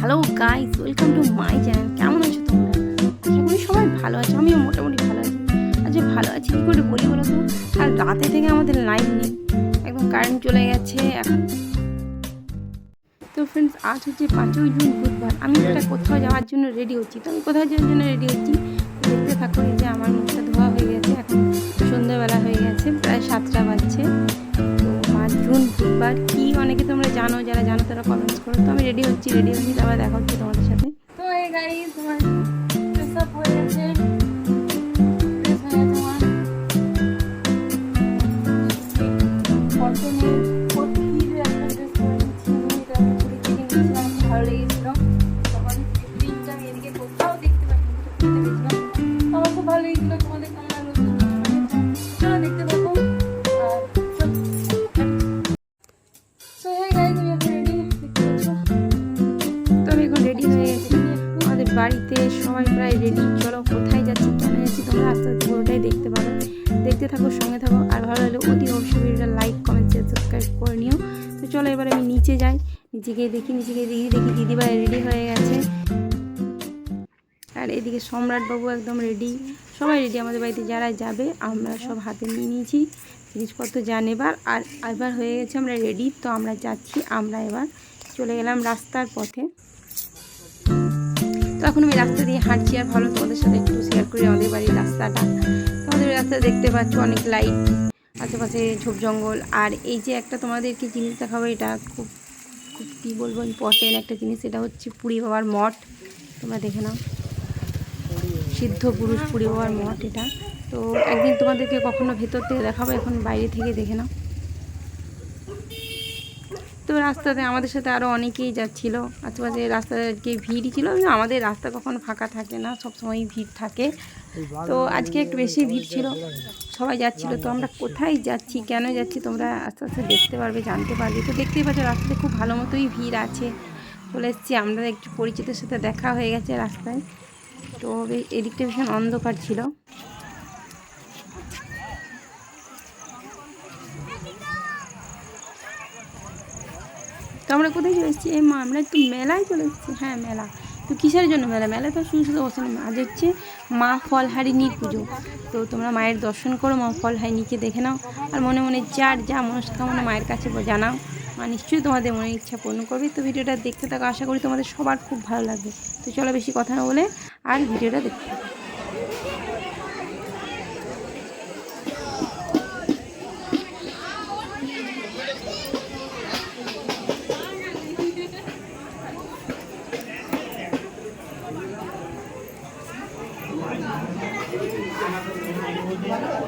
Hello guys welcome to my channel কেমন আছো তোমরা? আশা করি সবাই ভালো আছো আমিও মোটামুটি ভালো আছি। আচ্ছা ভালো আছি কী করে বলি বলো তো আর রাতে থেকে আমাদের লাইন নেই। একদম কারেন্ট চলে গেছে এখন তো ফ্রেন্ডস আজ হচ্ছে পাঁচই জুন বুধবার। আমি একটা কোথাও যাওয়ার জন্য রেডি হচ্ছি। তো আমি কোথাও যাওয়ার জন্য রেডি হচ্ছি। দেখতে থাকো যে আমার মুখটা ধোয়া হয়ে গেছে এখন সন্ধ্যাবেলা হয়ে গেছে প্রায় সাতটা বাজছে। বুধবার কি অনেকে তোমরা জানো, যারা জানো তারা কমেন্টস করো। তো আমি রেডি হচ্ছি রেডি হচ্ছি, তারপর দেখা হচ্ছে তোমাদের সাথে। তো এই গাড়ি তোমার হয়ে গেছে? থাকো, সঙ্গে থাকো। আর ভালো লাগলে অতি অবশ্যই ভিডিওটা লাইক কমেন্ট শেয়ার সাবস্ক্রাইব করে নিও। তো চলো এবার আমি নিচে যাই। নিচে গিয়ে দেখি নিচে গিয়ে দেখি দেখি দিদিভাই রেডি হয়ে গেছে। আর এদিকে সম্রাটবাবু একদম রেডি সবাই রেডি আমাদের বাড়িতে যারা যাবে, আমরা সব হাতে নিয়ে নিয়েছি। জিনিসপত্র যা নেবার। আর এবার হয়ে গেছে আমরা রেডি তো আমরা যাচ্ছি, আমরা এবার চলে গেলাম রাস্তার পথে। তো এখন আমি রাস্তা দিয়ে হাঁটছি, আর ভালো তোমাদের সাথে একটু শেয়ার করি আমাদের বাড়ির রাস্তাটা। তোমাদের রাস্তা দেখতে পাচ্ছ, অনেক লাইট আশেপাশে ঝোপ জঙ্গল। আর এই যে একটা তোমাদেরকে জিনিস দেখাবো, এটা খুব খুব কী বলব ইম্পর্টেন্ট একটা জিনিস এটা হচ্ছে পুরী বাবার মঠ। তোমরা দেখে নাও। সিদ্ধ পুরুষ পুরী বাবার মঠ এটা। তো একদিন তোমাদেরকে কখনো ভেতর থেকে দেখাবো, এখন বাইরে থেকে দেখে নাও। তো রাস্তাতে আমাদের সাথে আরও অনেকেই যাচ্ছিল। আশেপাশে রাস্তাকে ভিড়ই ছিল আমাদের রাস্তা কখনো ফাঁকা থাকে না সবসময়ই ভিড় থাকে। তো আজকে একটু বেশি ভিড় ছিল, সবাই যাচ্ছিল। তো আমরা কোথায় যাচ্ছি, কেন যাচ্ছি, তোমরা আস্তে আস্তে দেখতে পারবে, জানতে পারবে। তো দেখতেই পাচ্ছ, রাস্তাতে খুব ভালো মতোই ভিড় আছে। চলে এসেছি, আমরা একটু পরিচিতের সাথে দেখা হয়ে গেছে রাস্তায়। তো এদিকটা ভীষণ অন্ধকার ছিল। তো আমরা কোথায় চলে এসেছি? এই মা, আমরা একটু মেলায় চলে এসেছি। হ্যাঁ মেলা। তো কিসের জন্য মেলা? মেলা তো শুধু শুধু বসে না। আজ হচ্ছে মা ফলহারিণীর পুজো। তো তোমরা মায়ের দর্শন করো, মা ফলহারিণীকে দেখে নাও। আর মনে মনে যার যা মনস্কামনা মায়ের কাছে জানাও। মা নিশ্চয়ই তোমাদের মনের ইচ্ছা পূর্ণ করবে। তো ভিডিওটা দেখতে থাকো, আশা করি তোমাদের সবার খুব ভালো লাগবে। তো চলো বেশি কথা না বলে আর ভিডিওটা দেখতে থাকো।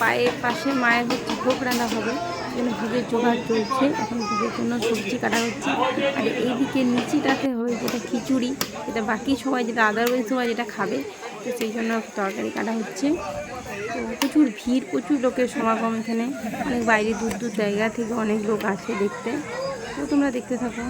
পায়ে পাশে মায়ের হচ্ছে ভোগ রান্না হবে জন্য ভোগের জোগাড় চলছে। এখন ভোগের জন্য সবজি কাটা হচ্ছে। আর এইদিকে নিচিটাতে হবে যেটা খিচুড়ি, যেটা বাকি সবাই, যেটা আদারওয়াইজ সবাই যেটা খাবে, তো সেই জন্য তরকারি কাটা হচ্ছে। তো প্রচুর ভিড়, প্রচুর লোকের সমাগম এখানে। অনেক বাইরে দূর দূর জায়গা থেকে অনেক লোক আসে দেখতে। তো তোমরা দেখতে থাকো।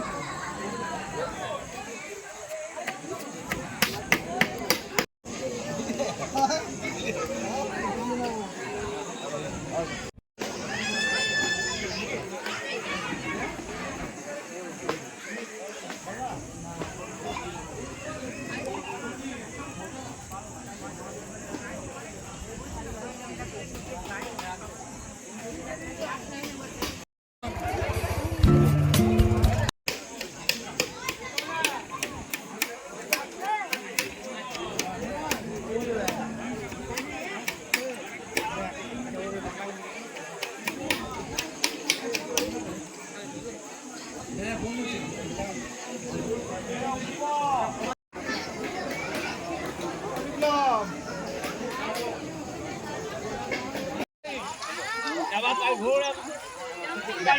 ઘોડ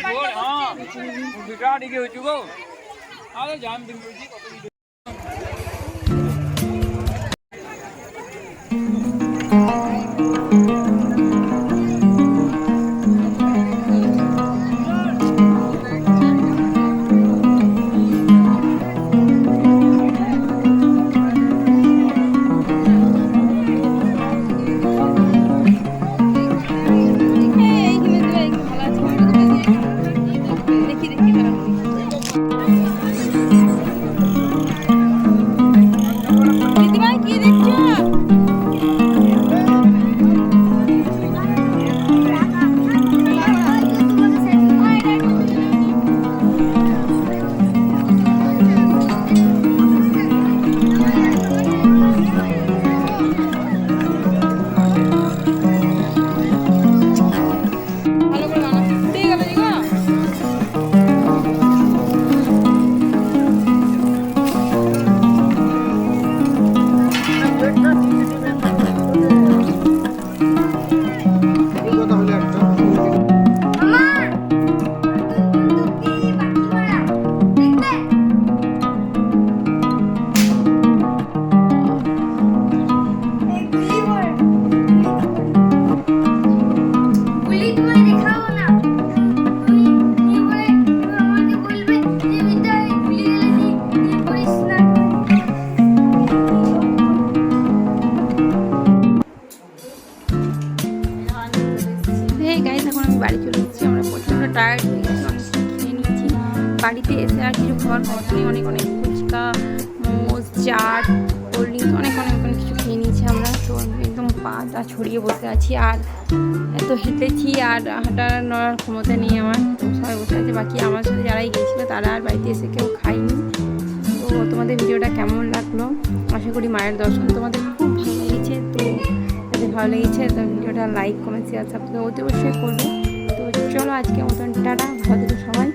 ઘોડ હા. ગાડી ગયો છું કહું આવે જામ દિન বাড়িতে এসে আর কিছু খাওয়ার কথা নেই অনেক অনেক ফুচকা, মোমোজ, চাট, কোল্ড ড্রিঙ্কস, অনেক অনেক অনেক কিছু খেয়ে নিয়েছি আমরা। তো একদম পা পাটা ছড়িয়ে বসে আছি আর এত হেঁটেছি আর হাঁটার নড়ার ক্ষমতা নেই আমার। সবাই বসে আছে, বাকি আমার সাথে যারাই গিয়েছিল তারা আর বাড়িতে এসে কেউ খায়নি। তো তোমাদের ভিডিওটা কেমন লাগল? আশা করি মায়ের দর্শন তোমাদের খুব ভালো লেগেছে। তো যদি ভালো লেগেছে তো ভিডিওটা লাইক, কমেন্ট শেয়ার সাবস্ক্রাইব অতি অবশ্যই করবে। তো চলো আজকে মতন, টাটা। ভালো থেকো সবাই।